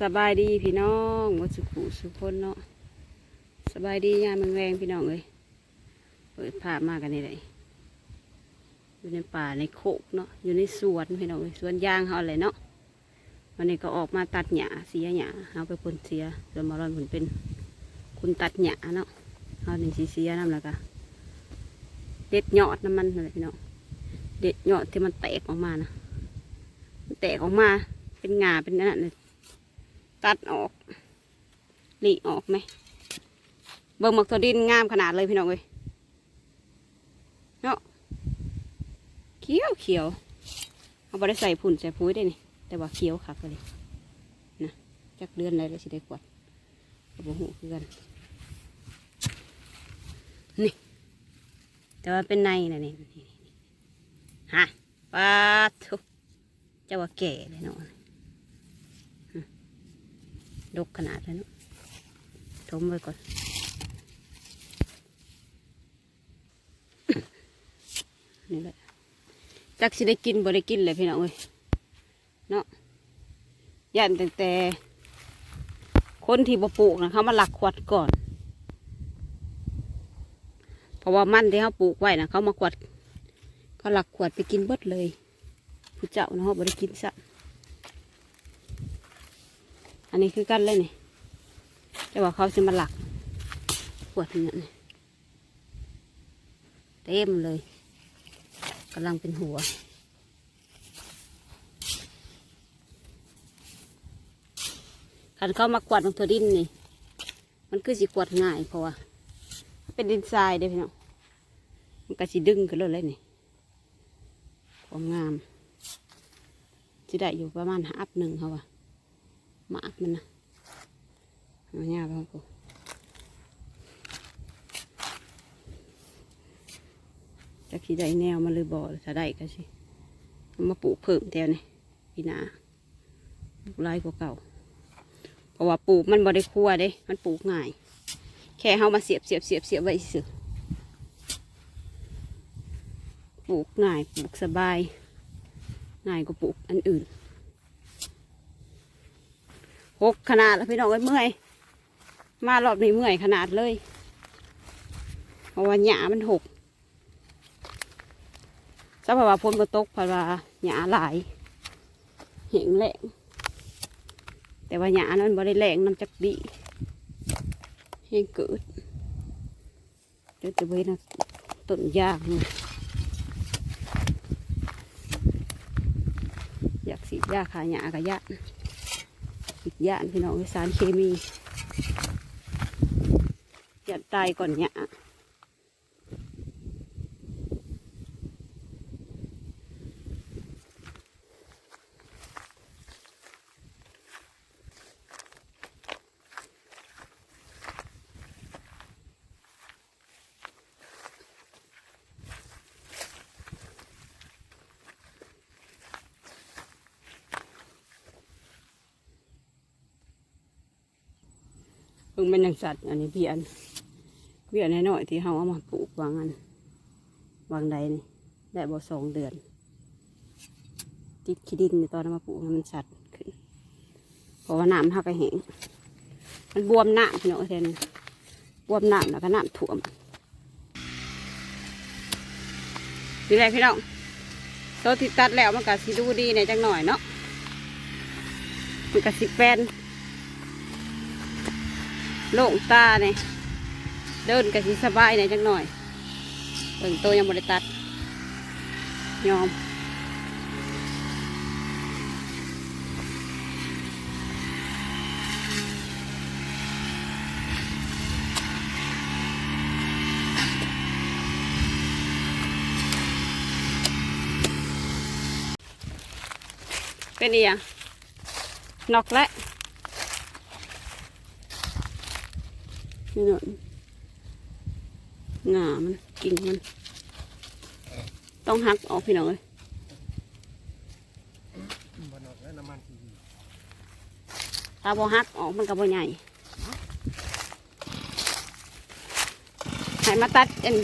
สบายดีพี่น้องวัดสุขุสุคนเนาะสบายดียามเมืองแรงพี่น้องเอ้ยเปิดภาพมากันนี่เลยอยู่ในป่าในโคกเนาะอยู่ในสวนพี่น้องสวนยางเขาอะไรเนาะวันนี้ก็ออกมาตัดหญ้าเสียหญ้าเอาไปพ่นเสียเดี๋ยวมาลอนผลเป็นคุณตัดหญ้าเนาะเอาหนึ่งสีเสียน้ำแล้วก็เด็ดยอดน้ำมันอะไรพี่น้องเด็ดยอดที่มันแตกออกมานะแตกออกมาเป็นงาเป็นนั่นเลย ตัดออกหลีออกไหมเบิ่งหมกตัวดินงามขนาดเลยพี่น้องเอ้ยเนาะเขียวเขียวเอาไปได้ใส่ผุ่นใส่ปุ๋ยได้นี่แต่ว่าเขียวคักเลยนะจักเดือนอะไรเลยสิได้กวาดกับหูคือกันนี่แต่ว่าเป็นในนะนี่นี่นี่ฮะปาทุจะว่าแก่เลยเนาะ ดกขนาดเลยเนาะทมไว้ก่อนนี่แหละจักสิได้กินบ่ได้กินเลยพี่น้องเอ้ยเนาะย่านแต่แต่ คนที่บ่ปลูกนะเขามาหลักขวดก่อน เพราะว่ามันที่เขาปลูกไว้นะเขามาขวดเขาหลักขวดไปกินเบิดเลย ผู้เจ้าเนาะบ่ได้กินซะ อันนี้คือกั้นเลยนี่แต่ว่าเขาจะมาหลักขวดเนี่ยนี่เต็มเลยกำลังเป็นหัวคันเข้ามากวาดลงเทอดินนี่ มันคือสิกวาดง่ายเพราะว่าเป็นดินทรายเด้พี่น้องมันก็สิดึงขึ้นเลยเลยนี่ความงามจะได้อยู่ประมาณอัพหนึ่งเขาว่า หมากมันนะเอาเนี่ยบ้างกูจะขี่ได้แนวมาเลยบ่ถ้าได้ก็สิมาปลูกเพิ่มแถวนี่ปีหนาปลูกหลายกว่าเก่า เพราะว่าปลูกมันบ่ได้ครัวเด้ มันปลูกง่าย แค่เฮามาเสียบเสียบเสียบเสียบไว้ซื่อปลูกง่ายปลูกสบาย ง่ายกว่าปลูกอันอื่น กขนาดพี่น้องเอ้ยเมื่อย มารอบนี้เมื่อยขนาดเลยเพราะว่าหญ้ามันหกสภาพว่าฝนก็ตกเพราว่าหญ้าหลายเหงแรงแต่ว่าหญ้านั้นบ่ได้แรงน้ำจักดีเฮงเกิดเดี๋ยวจะไปนะต้นยางนี่อยากสีดยาขายหญ้ากับยา อีกอย่างพี่น้องสารเคมีอย่าตายก่อนเนี่ย เพิ่งเป็นนังสัตว์อันนี้เพียนเพียนน้อยๆที่เขาเอามาปลูกวางอันวางใดนี่ได้บ่สองเดือน ติดขี้ดินในตอนมาปลูกมันสัตว์ขึ้นเพราะว่าน้ำหักกระแหงมันบวมน้ำพี่น้องเทนบวมน้ำแล้วก็น้ำท่วมนี่แหละพี่น้องตัวที่ตัดแล้วมันก็สิดูดีในอยจังหน่อยเนาะมันก็สิเป็น โล่งตาเนี่ยเดินกับสีสบายเนี่ยจังหน่อยเบิ่งตัวยังบริตัด ยอมเป็นอีหยังนอกแล้ว นี่หน่อยหนามันกิ่งมัน ต้องหักออกพี่น้องเลยบนออกแล้วน้ำมันทีวีถ้าพอหักออกมันก็บ่ใหญ่ให้มาตัดอัน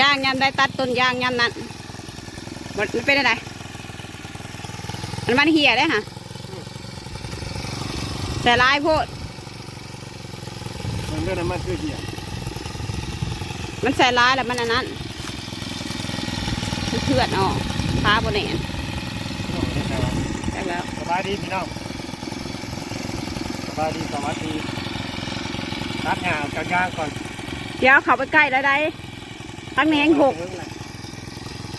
ย่างยำได้ตัดต้นยางยำนั้นมันเป็นอะไรมันมันเหี่ยได้ค่ะใส่ร้ายโพด มันเรื่องน้ำมันคือเดียวมันใส่ร้ายแล้วมันอันนั้นมันเพื่อนออกค้าบนแหนพี่น้องได้ไหมวะแต่แล้วสบายดีพี่น้องสบายดีสวัสดีตัดหญ้าออกจากยางก่อนเดี๋ยวเขาไปใกล้แล้วได้ทั้งแหนงหก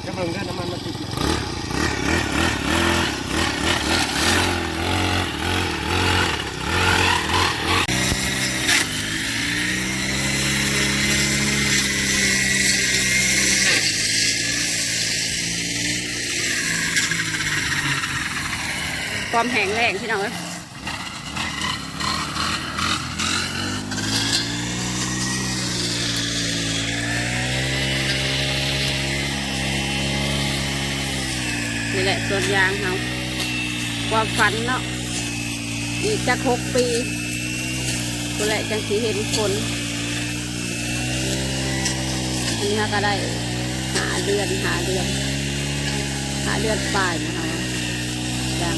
จะเบิ่งเรื่องน้ำมันมันคือเดี ความแห้งแรงพี่น้องเอ้ยนี่แหละส่วนยางเขาความฝันเนาะอีกจะหกปีกูแหละจังสีเห็นผลอันนี้ก็ได้หาเดือนหาเดือนหาเดือนปลายนะคะยาง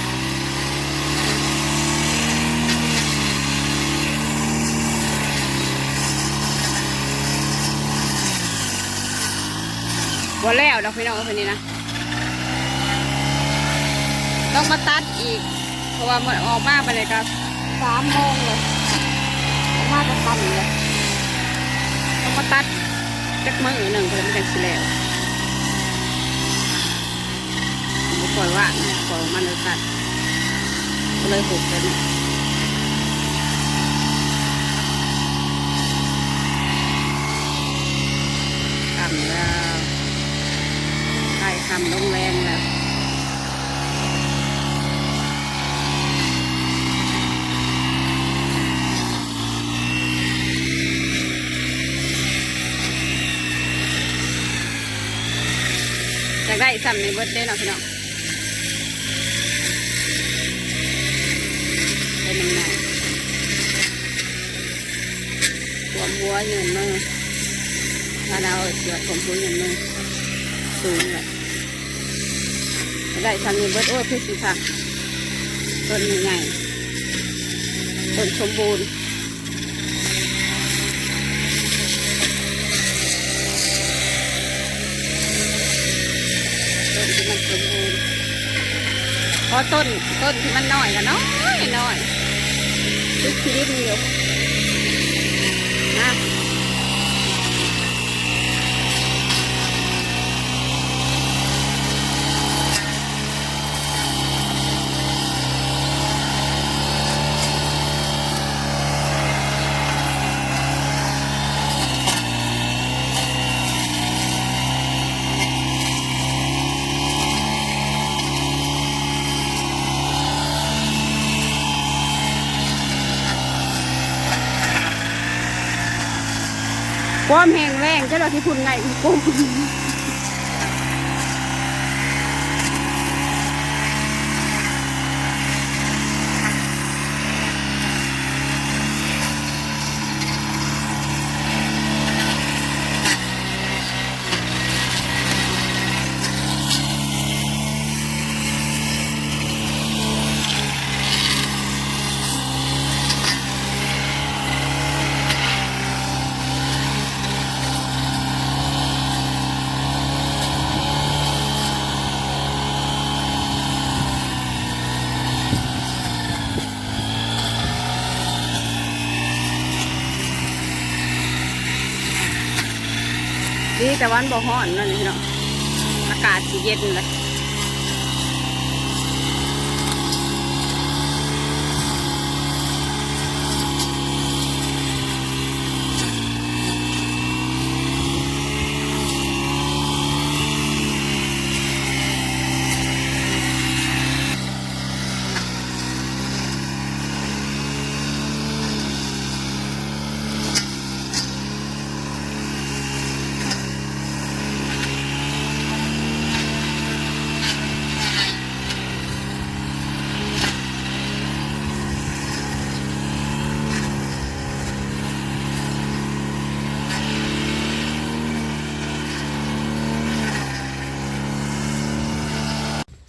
บ้านเราเอิญเอิญน้ำหยาหยกแค่พันก็อยู่นี่เอาไปใกล้ต้นะบ่แล้วดอกพี่น้องคนนี้นะต้องมาตัดอีก เพราะว่ามันออกมาไปเลยครับสามโมงเลยออกมาจะทำเลยต้องมาตัดจักมือหนึ่งเพื่อมันจะสิแล้วผมปล่อยว่างปล่อยมันเลยตัดก็เลยหกเลยเนี่ยทำแล้วใกล้ ทำลงแรงแล้วอยากได้ซ้ำในเบิร์ดได้เนาะพี่น้องเป็นยังไงรวมัวเงินมือถ้าเราเสือผมหัวเงินมือสูงเลย ได้ซ้ำในเบิร์ดโอ้ยพี่สิค่ะต้นใหญ่ต้นสมบูรณ์ต้นที่มันสมบูรณ์เพราะต้นต้นที่มันน้อยก็น้อยน้อยทุกชีวิตมีอยู่นะ ความแห้งแรงเจ้าเราที่คุณไงกุ้ม ดี แต่วันบ่ฮ้อนนั่นนี่เนาะอากาศสิเย็นเลย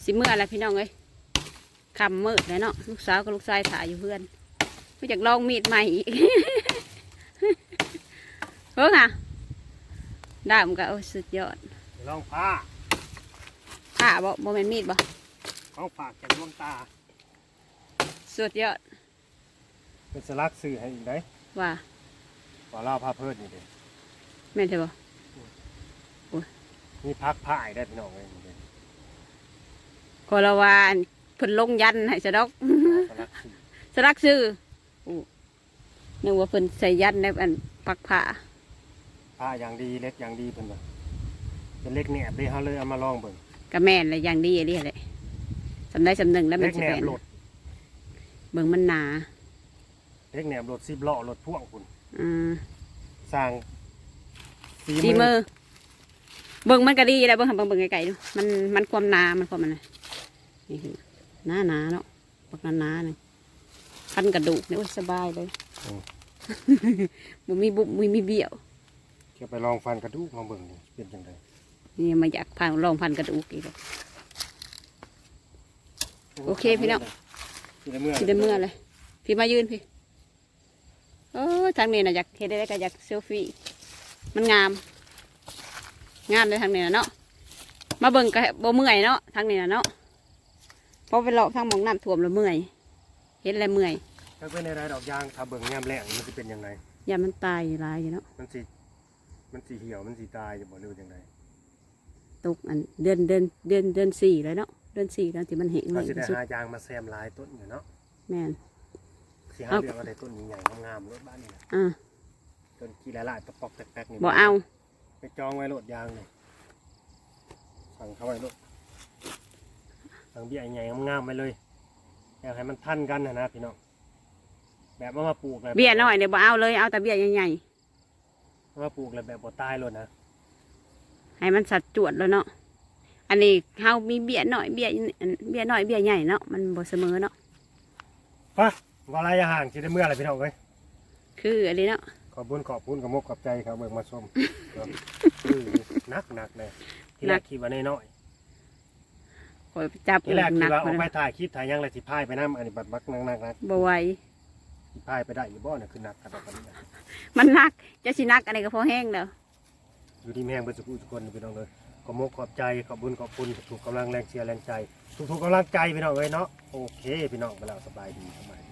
สิเมื่ออะไรพี่น้องเอ้ยคำมืดเลยเนาะลูกสาวกับลูกชายถ่ายอยู่เพื่อนเพื่อจากลองมีดใหม่อีกเพิ่งอะได้มันก็โอ้ยสุดยอดลองผ้าผ้าบ่บ่แม่นมีดบ่ของฝากจากดวงตา สุดยอดเป็นสลักสื่อให้อีกได้ว่าว่าเล่าผ้าเพิ่นนี่เด้แม่นใช่บ่มีพักผ้าอีกได้พี่น้องเลย นี่เด้ก็ละว่าอันเพิ่นลงยันให้ซะดอกสลักสื่อสลักชื่ออู้นึกว่าเพิ่นใส่ยันในอันปักผ้าผ้าอย่างดีเล็กอย่างดีเพิ่นว่าเป็นเล็กแหนบเลยเฮาเลยเอามาลองเบิ่งก็แม่นเลยอย่างดีอันนี้แหละสำได้สำหนึ่งแล้วมัเล็นกสิแหนเป็บนโหลดเบิ่งมันหนาเล็กแหนบโหลดสิบล้อโหลดพ่วงคุณอืมสร้างสีสีมืมืออเบิ่งมันก็ดีแล้วเบิ่งหันเบิ่งไกลๆดูมันมันความหนามันความมัน น่ะนี่คือหนาหนาๆเนาะปักหนาหนาๆหนึ่งพันกระดูกเนี่ยโอ้ยสบายเลยบ่มีบุบมีมีเบี้ยวเกี่ยวไปลองฟันกระดูกมาเบิ่งนี่เป็นจังไดนี่มาอยากพันลองพันกระดูกอีกแล้ว โอเคพี่น้อง ที่ได้เมื่อที่ได้เมื่อเลยพี่มายืนพี่โอ้ยทางนี้นะอยากเห็นได้ก็อยากเซลฟี่มันงาม งามเลยทางนี้นะเนาะมาเบิ่งก็บ่เมื่อยเนาะทางนี้นะเนาะเพราะไปเลาะทางหมองน้ำท่วมแล้วเมื่อย เห็นแล้วเมื่อยถ้าเป็นในรายดอกยางถ้าเบิ่งยามแรงมันสิเป็นยังไงอย่ามันตายหลายอยู่เนาะมันสิมันสิเหี่ยวมันสิตายจะบ่หรือจังไดตกอันเดือนเดือนเดือนเดือนสี่เลยเนาะเดือนสี่แล้วที่มันเห็นเลก็ยสิได้ที่สุดหายางมาแซมหลายต้นอยู่เนาะแม่น สิหาเอาเรื่องอะไรต้นใหญ่ๆงามๆรถบ้านนี่นะอ่าต้นกีละลายตะปอกแตกๆนี่บ่เอา ไปจองไว้รถยางเลยสั่งเข้าไว้รถ สั่งเบี้ยใหญ่ๆงามๆไปเลยอยากให้มันทันกันนะนะพี่น้องแบบว่ามาปลูกแบบเบี้ยน้อยเนี่ยบ่เอาเลยเอาแต่เบี้ยใหญ่มาปลูกแล้วแบบบ่ตายเลยนะๆให้มันสัดจวดแล้วเนาะอันนี้เฮามีเบี้ยน้อยเบี้ยอันเบี้ยน้อยเบี้ยใหญ่เนาะมันบ่เสมอเนาะไปว่าอะไรห่างจะได้เมื่อไรพี่น้องเอ้ยคืออันนี้เนาะขอบคุญขอบคุณกับมกขอบใจครับเบิ่งมาชมครับอือนักหนักเลยที่แรกคิดว่าน้อย คอยจับๆที่แรกหคินัดกว่าไปเอาไปนะถ่ายคลิปถ่ายหยังไรสิพายไปน้ำอันนี้บัดบักนักนักนักบ่ไหวสิพายไปได้อยู่บ่เนี่ยคือหนักกระดอกกระเดี่ยมันหนักจะสิหนักอะไรก็พอแห้งแล้วอยู่ที่แม่งเป็นสุขุทุกคนพี่น้องเลยขอมกขอบใจขอบคุญขอบคุณถูกกำลังแรงเชียร์แรงใจถูกๆกำลังใจพี่น้องเลยเนาะโอเคพี่น้องไปแล้วสบายดีสบายดี